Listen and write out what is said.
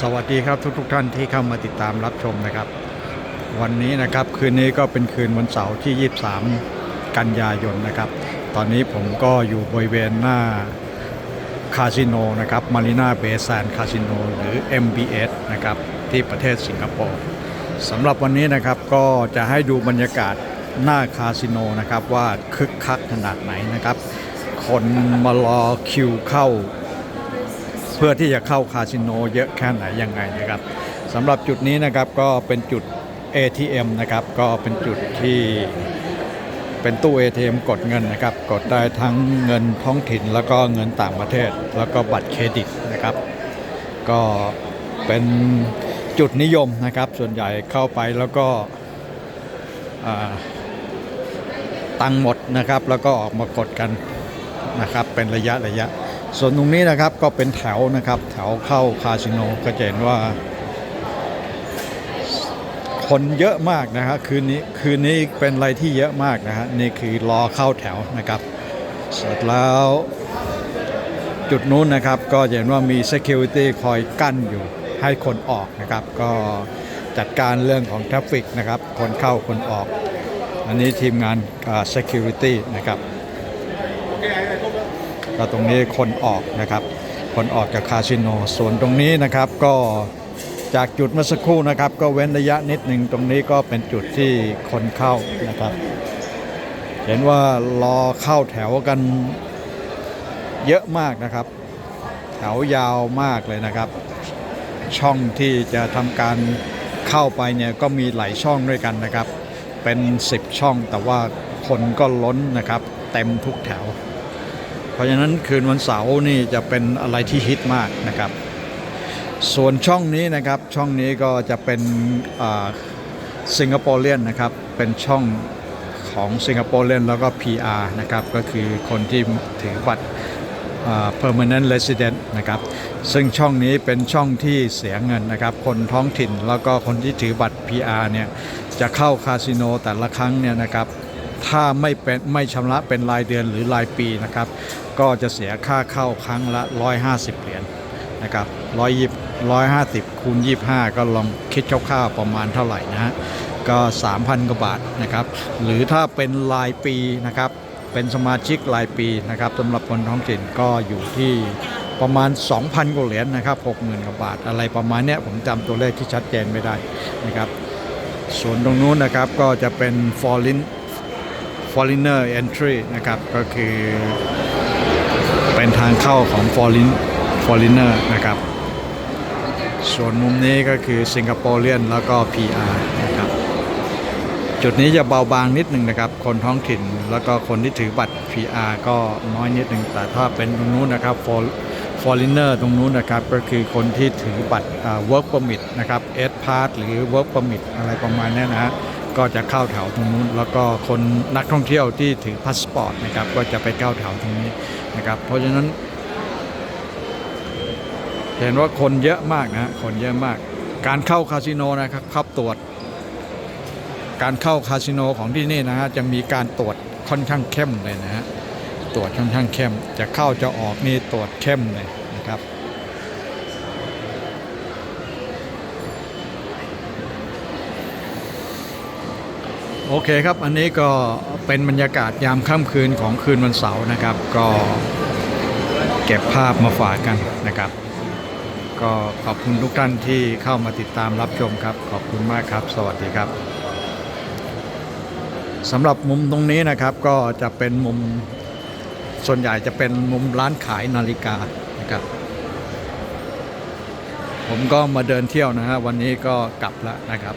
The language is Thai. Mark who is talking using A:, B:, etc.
A: สวัสดีครับทุกทท่านที่เข้ามาติดตามรับชมนะครับ วันนี้นะครับคืนนี้ก็เป็นคืนวันเสาร์ที่ 23 กันยายนนะครับ ตอนนี้ผมก็อยู่บริเวณหน้าคาสิโนนะครับมารีนาเบย์แซนคาสิโนหรือ MBS นะครับที่ประเทศสิงคโปร์สำหรับวันนี้นะครับก็จะให้ดูบรรยากาศหน้าคาสิโนนะครับว่าคึกคักขนาดไหนนะครับ คนมารอคิวเข้า เพื่อที่จะเข้าคาสิโนเยอะแค่ไหนยังไงนะครับสำหรับจุดนี้นะครับก็เป็นจุด ATM นะครับก็เป็นจุดที่เป็นตู้ ATM กดเงินนะครับ กดได้ทั้งเงินท้องถิ่นแล้วก็เงินต่างประเทศ แล้วก็บัตรเครดิตนะครับ ก็เป็นจุดนิยมนะครับ ส่วนใหญ่เข้าไปแล้วก็ตังหมดนะครับ แล้วก็ออกมากดกันนะครับ เป็นระยะระยะ ส่วนตรงนี้นะครับก็เป็นแถวนะครับ แถวเข้าคาสิโนก็จะเห็นว่า คนเยอะมากนะฮะคืนนี้คืนนี้เป็นอะไรที่เยอะมากนะฮะนี่คือรอเข้าแถวนะครับ เสร็จแล้วจุดนู้นนะครับก็เห็นว่ามี Security คอยกั้นอยู่ให้คนออกนะครับ ก็จัดการเรื่องของทราฟฟิกนะครับ คนเข้าคนออก อันนี้ทีมงาน Security นะครับ ก็ตรงนี้คนออกนะครับ คนออกจากคาสิโนส่วนตรงนี้นะครับก็จากจุดเมื่อสักครู่นะครับ ก็เว้นระยะนิดหนึ่งตรงนี้ก็เป็นจุดที่คนเข้านะครับ เห็นว่ารอเข้าแถวกันเยอะมากนะครับ แถวยาวมากเลยนะครับ ช่องที่จะทำการเข้าไปเนี่ยก็มีหลายช่องด้วยกันนะครับ เป็น 10 ช่องแต่ว่าคนก็ล้นนะครับ เต็มทุกแถว เพราะฉะนั้นคืนวันเสาร์นี่จะเป็นอะไรที่ฮิตมากนะครับ ส่วนช่องนี้นะครับช่องนี้ก็จะเป็นสิงคโปร์เลียนนะครับเป็นช่องของสิงคโปร์เลียนแล้วก็ PR นะครับก็คือคนที่ถือบัตร permanent resident นะครับ ซึ่งช่องนี้เป็นช่องที่เสียเงินนะครับ คนท้องถิ่นแล้วก็คนที่ถือบัตร PR เนี่ยจะเข้าคาสิโนแต่ละครั้งเนี่ยนะครับ ถ้าไม่เป็นไม่ชำระเป็นรายเดือนหรือรายปีนะครับ ก็จะเสียค่าเข้าครั้งละ 150 เหรียญนะครับ120 150คูณ25 ก็ลองคิดคร่าวๆประมาณเท่าไหร่นะฮะก็ 3,000 กว่าบาทนะครับ หรือถ้าเป็นรายปีนะครับ เป็นสมาชิกรายปีนะครับสำหรับคนท้องถิ่นก็อยู่ที่ประมาณ 2,000 กว่าเหรียญนะครับ 60,000 กว่าบาท อะไรประมาณเนี้ยผมจำตัวเลขที่ชัดเจนไม่ได้นะครับ ส่วนตรงนู้นนะครับก็จะเป็น foreign foreigner entry นะครับ ก็คือ เป็นทางเข้าของ foreign foreigner นะครับ ส่วนมุมนี้ก็คือสิงคโปร์เลียนแล้วก็ PR นะครับ จุดนี้จะเบาบางนิดหนึ่งนะครับ คนท้องถิ่นแล้วก็คนที่ถือบัตร PR ก็น้อยนิดหนึ่งแต่ถ้าเป็นตรงนู้นนะครับ for foreigner ตรงนู้นนะครับ ก็คือคนที่ถือบัตรอ่า work permit นะครับ S pass หรือ work permit อะไรประมาณนี้นะฮะ ก็จะเข้าแถวตรงนู้น แล้วก็คนนักท่องเที่ยวที่ถือพาสปอร์ตนะครับก็จะไปเข้าแถวตรงนี้นะครับเพราะฉะนั้นเห็นว่าคนเยอะมากนะคนเยอะมาก การเข้าคาสิโนนะครับครับตรวจ การเข้าคาสิโนของที่นี่นะฮะจะมีการตรวจค่อนข้างเข้มเลยนะฮะตรวจค่อนข้างเข้ม จะเข้าจะออกนี่ตรวจเข้มเลยนะครับ โอเคครับ อันนี้ก็เป็นบรรยากาศยามค่ำคืนของคืนวันเสาร์นะครับ ก็เก็บภาพมาฝากกันนะครับ ก็ขอบคุณทุกท่านที่เข้ามาติดตามรับชมครับ ขอบคุณมากครับ สวัสดีครับสำหรับมุมตรงนี้นะครับก็จะเป็นมุมส่วนใหญ่จะเป็นมุมร้านขายนาฬิกานะครับ ผมก็มาเดินเที่ยวนะฮะวันนี้ก็กลับแล้วนะครับ